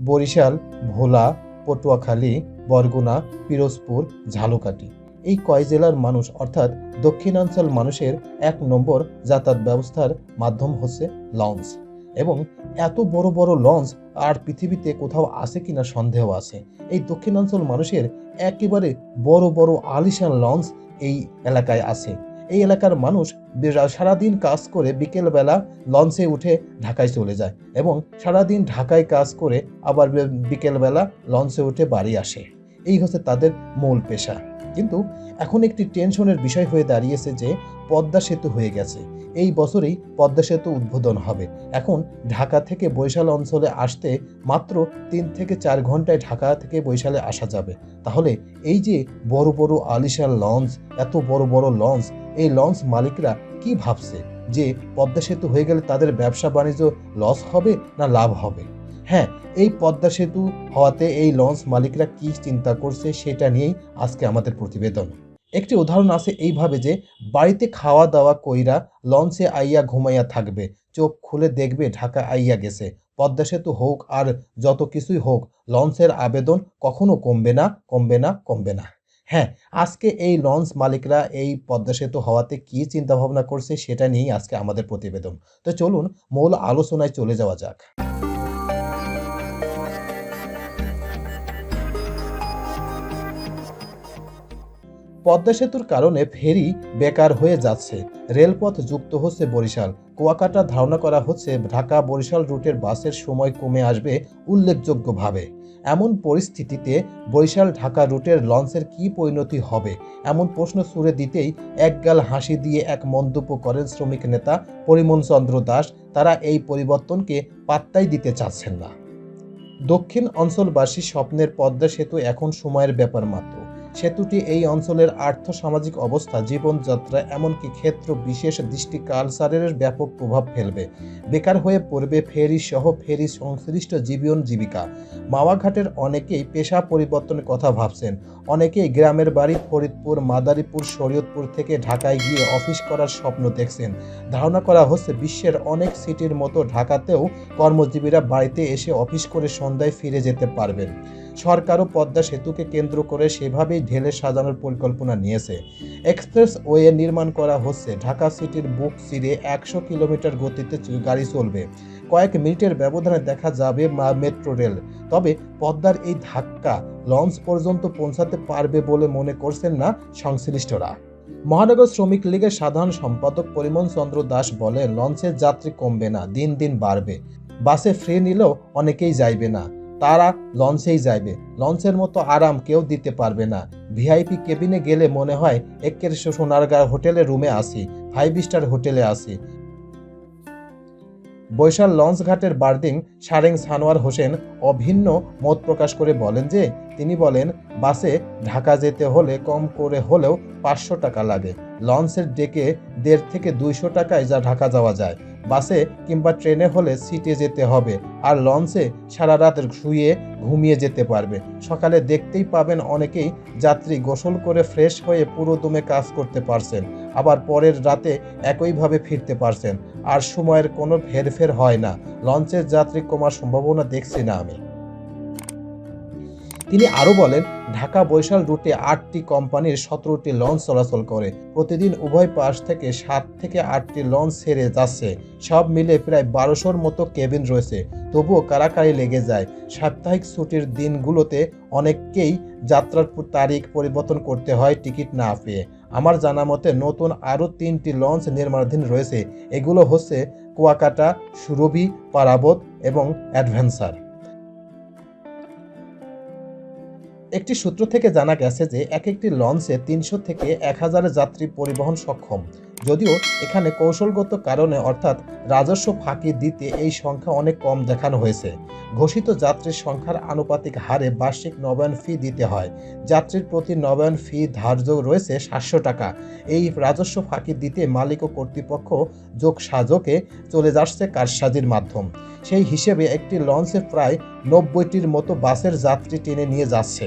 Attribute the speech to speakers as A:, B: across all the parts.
A: বরিশাল, ভোলা, পটুয়াখালী, বরগুনা, পিরোজপুর, ঝালকাঠি। এই কয় জেলার মানুষ, অর্থাৎ দক্ষিণাঞ্চল মানুষের এক নম্বর যাতায়াত ব্যবস্থার মাধ্যম হচ্ছে লঞ্চ। এবং এত বড় বড় লঞ্চ আর পৃথিবীতে কোথাও আছে কিনা সন্দেহ আছে। এই দক্ষিণাঞ্চল মানুষের একেবারে বড় বড় আলিশান লঞ্চ এই এলাকায় আছে। এই এলাকার মানুষ সারাদিন কাজ করে বিকেলবেলা লঞ্চে উঠে ঢাকায় চলে যায় এবং সারাদিন ঢাকায় কাজ করে আবার বিকেল বিকেলবেলা লঞ্চে উঠে বাড়ি আসে। এই হচ্ছে তাদের মূল পেশা। কিন্তু এখন একটি টেনশনের বিষয় হয়ে দাঁড়িয়েছে যে পদ্মা সেতু হয়ে গেছে। এই বছরেই পদ্মা সেতু উদ্বোধন হবে। এখন ঢাকা থেকে বৈশাল অঞ্চলে আসতে মাত্র তিন থেকে চার ঘন্টায় ঢাকা থেকে বৈশালে আসা যাবে। তাহলে এই যে বড় বড় আলিশান লঞ্চ, এত বড় বড় লঞ্চ, এই লঞ্চ মালিকরা কি ভাবছে? যে পদ্মা সেতু হয়ে গেলে তাদের ব্যবসা বাণিজ্য লস হবে না লাভ হবে? এই পদ্মা সেতু হওয়াতে এই লঞ্চ মালিকরা কি চিন্তা করছে সেটা নিয়েই আজকে আমাদের প্রতিবেদন। একটি উদাহরণ আছে এইভাবে যে, বাড়িতে খাওয়া দাওয়া কইরা লঞ্চে আইয়া ঘুমাইয়া থাকবে, চোখ খুলে দেখবে ঢাকা আইয়া গেছে। পদ্মা সেতু হোক আর যত কিছুই হোক, লঞ্চের আবেদন কখনো কমবে না কমবে না কমবে না। হ্যাঁ আজকে এই লঞ্চ মালিকরা এই পদ্মা সেতু হওয়াতে কি চিন্তা ভাবনা করছে সেটা নিয়েই আজকে আমাদের প্রতিবেদন। তো চলুন মূল আলোচনায় চলে যাওয়া যাক। পদ্মা সেতুর কারণে ফেরি বেকার হয়ে যাচ্ছে। রেলপথ যুক্ত হচ্ছে বরিশাল। কুয়াকাটা ধারণা করা হচ্ছে ঢাকা বরিশাল রুটের বাসের সময় কমে আসবে উল্লেখযোগ্যভাবে। এমন পরিস্থিতিতে বরিশাল ঢাকা রুটের লঞ্চের কি পরিণতি হবে? এমন প্রশ্ন ছুড়ে দিতেই একগাল হাসি দিয়ে এক মন্তব্য করেন শ্রমিক নেতা পরিমল চন্দ্র দাস। তারা এই পরিবর্তনকে পাত্তাই দিতে চাচ্ছেন না। দক্ষিণ অঞ্চলবাসী স্বপ্নের পদ্মা সেতু এখন সময়ের ব্যাপার মাত্র। সেতুটি এই অঞ্চলের আর্থ সামাজিক অবস্থা, জীবনযাত্রা, এমনকি ক্ষেত্র বিশেষ দৃষ্টি কালচারের ব্যাপক প্রভাব ফেলবে। বেকার হয়ে পড়বে ফেরি সহ ফেরি সংশ্লিষ্ট জীবন জীবিকা। মাওয়াঘাটের অনেকেই পেশা পরিবর্তনের কথা ভাবছেন। অনেকেই গ্রামের বাড়ি ফরিদপুর, মাদারীপুর, শরীয়তপুর থেকে ঢাকায় গিয়ে অফিস করার স্বপ্ন দেখছেন। ধারণা করা হচ্ছে বিশ্বের অনেক সিটির মতো ঢাকাতেও কর্মজীবীরা বাড়িতে এসে অফিস করে সন্ধ্যায় ফিরে যেতে পারবেন। সরকারও পদ্মা সেতুকে কেন্দ্র করে সেভাবেই ঢেলে সাজানোর পরিকল্পনা নিয়েছে। এক্সপ্রেস ওয়ে নির্মাণ করা হচ্ছে। ঢাকা সিটির বুক চিরে একশো কিলোমিটার গতিতে গাড়ি চলবে। কয়েক মিনিটের ব্যবধানে দেখা যাবে মেট্রো রেল। তবে পদ্মার এই ধাক্কা লঞ্চ পর্যন্ত পৌঁছাতে পারবে বলে মনে করছেন না সংশ্লিষ্টরা। মহানগর শ্রমিক লীগের সাধারণ সম্পাদক পরিমল চন্দ্র দাস বলে লঞ্চের যাত্রী কমবে না, দিন দিন বাড়বে। বাসে ফ্রি নিলেও অনেকেই যাইবে না। তারা লঞ্চেই যাইবে। লঞ্চের মতো আরাম কেউ দিতে পারবে না। ভিআইপি কেবিনে গেলে মনে হয় একের সোনারগাঁ হোটেলে রুমে আসি ফাইভ স্টার হোটেলে আসি বৈশাল লঞ্চ ঘাটের বার্দিং সারেং সানোয়ার হোসেন অভিন্ন মত প্রকাশ করে বলেন যে, তিনি বলেন, বাসে ঢাকা যেতে হলে কম করে হলেও পাঁচশো টাকা লাগে। লঞ্চের ডেকে দেড় থেকে দুইশো টাকায় যা ঢাকা যাওয়া যায়। বাসে কিংবা ট্রেনে হলে সিটে যেতে হবে আর লঞ্চে সারা রাত শুয়ে ঘুমিয়ে যেতে পারবে। সকালে দেখতেই পাবেন অনেকেই যাত্রী গোসল করে ফ্রেশ হয়ে পুরো দমে কাজ করতে পারছেন, আবার পরের রাতে একইভাবে ফিরতে পারছেন। আর সময়ের কোনো হেরফের হয় না। লঞ্চের যাত্রী কমার সম্ভাবনা দেখছি না আমি। তিনি আরও বলেন, ঢাকা বৈশাল রুটে আটটি কোম্পানির সতেরোটি লঞ্চ চলাচল করে। প্রতিদিন উভয় পাশ থেকে সাত থেকে আটটি লঞ্চ ছেড়ে যাচ্ছে। সব মিলে প্রায় বারোশোর মতো কেবিন রয়েছে। তবুও কারাকারি লেগে যায়। সাপ্তাহিক ছুটির দিনগুলোতে অনেককেই যাত্রার তারিখ পরিবর্তন করতে হয় টিকিট না পেয়ে। আমার জানা মতে, নতুন আরও তিনটি লঞ্চ নির্মাণাধীন রয়েছে। এগুলো হচ্ছে কুয়াকাটা, সুরভি, পারাবত এবং অ্যাডভেঞ্চার। একটি সূত্র থেকে জানা গেছে যে এক একটি লঞ্চে তিনশো থেকে এক হাজার যাত্রী পরিবহন সক্ষম। যদিও এখানে কৌশলগত কারণে অর্থাৎ রাজস্ব ফাঁকি দিতে এই সংখ্যা অনেক কম দেখানো হয়েছে। ঘোষিত যাত্রীর সংখ্যার আনুপাতিক হারে বার্ষিক নবায়ন ফি দিতে হয়। যাত্রীর প্রতি নবায়ন ফি ধার্য রয়েছে সাতশো টাকা। এই রাজস্ব ফাঁকি দিতে মালিক ও কর্তৃপক্ষ যোগ সাজকে চলে যাচ্ছে কারসাজির মাধ্যম। সেই হিসেবে একটি লঞ্চে প্রায় নব্বইটির মতো বাসের যাত্রী টেনে নিয়ে যাচ্ছে।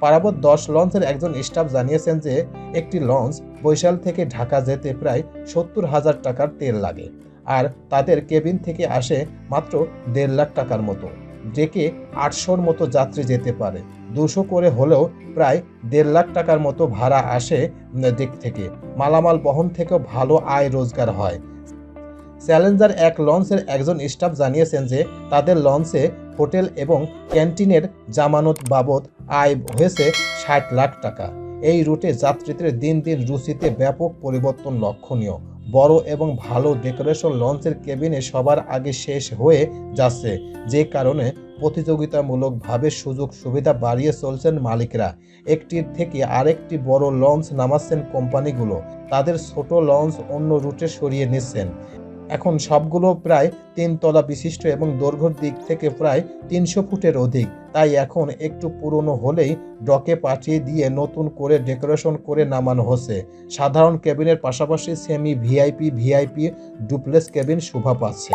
A: পারাবত দশ লঞ্চের একজন স্টাফ জানিয়েছেন যে একটি লঞ্চ বৈশাল থেকে ঢাকা যেতে প্রায় সত্তর হাজার টাকার তেল লাগে আর তাদের কেবিন থেকে আসে মাত্র দেড় লাখ টাকার মতো। ডেকে আটশোর মতো যাত্রী যেতে পারে। দুশো করে হলেও প্রায় দেড় লাখ টাকার মতো ভাড়া আসে দিক থেকে। মালামাল বহন থেকেও ভালো আয় রোজগার হয়। চ্যালেঞ্জার এক লঞ্চের একজন স্টাফ জানিয়েছেন যে তাদের লঞ্চে হোটেল এবং ক্যান্টিনের জামানত বাবদ আয় হয়েছে ষাট লাখ টাকা। এই রুটে যাত্রীদের দিন দিন রুচিতে ব্যাপক পরিবর্তন লক্ষণীয়। বড় এবং ভালো ডেকোরেশন লঞ্চের কেবিনে সবার আগে শেষ হয়ে যাচ্ছে, যে কারণে প্রতিযোগিতামূলকভাবে সুযোগ সুবিধা বাড়িয়ে চলছেন মালিকরা। একটির থেকে আরেকটি বড় লঞ্চ নামাচ্ছেন কোম্পানিগুলো। তাদের ছোট লঞ্চ অন্য রুটে সরিয়ে নিচ্ছেন। এখন সবগুলো প্রায় তিন তলা বিশিষ্ট এবং দৈর্ঘ্যর দিক থেকে প্রায় তিনশো ফুটের অধিক। তাই এখন একটু পুরনো হলেই ডকে পাঠিয়ে দিয়ে নতুন করে ডেকোরেশন করে নামানো হচ্ছে। সাধারণ কেবিনের পাশাপাশি semi VIP VIP duplex cabin শোভা পাচ্ছে।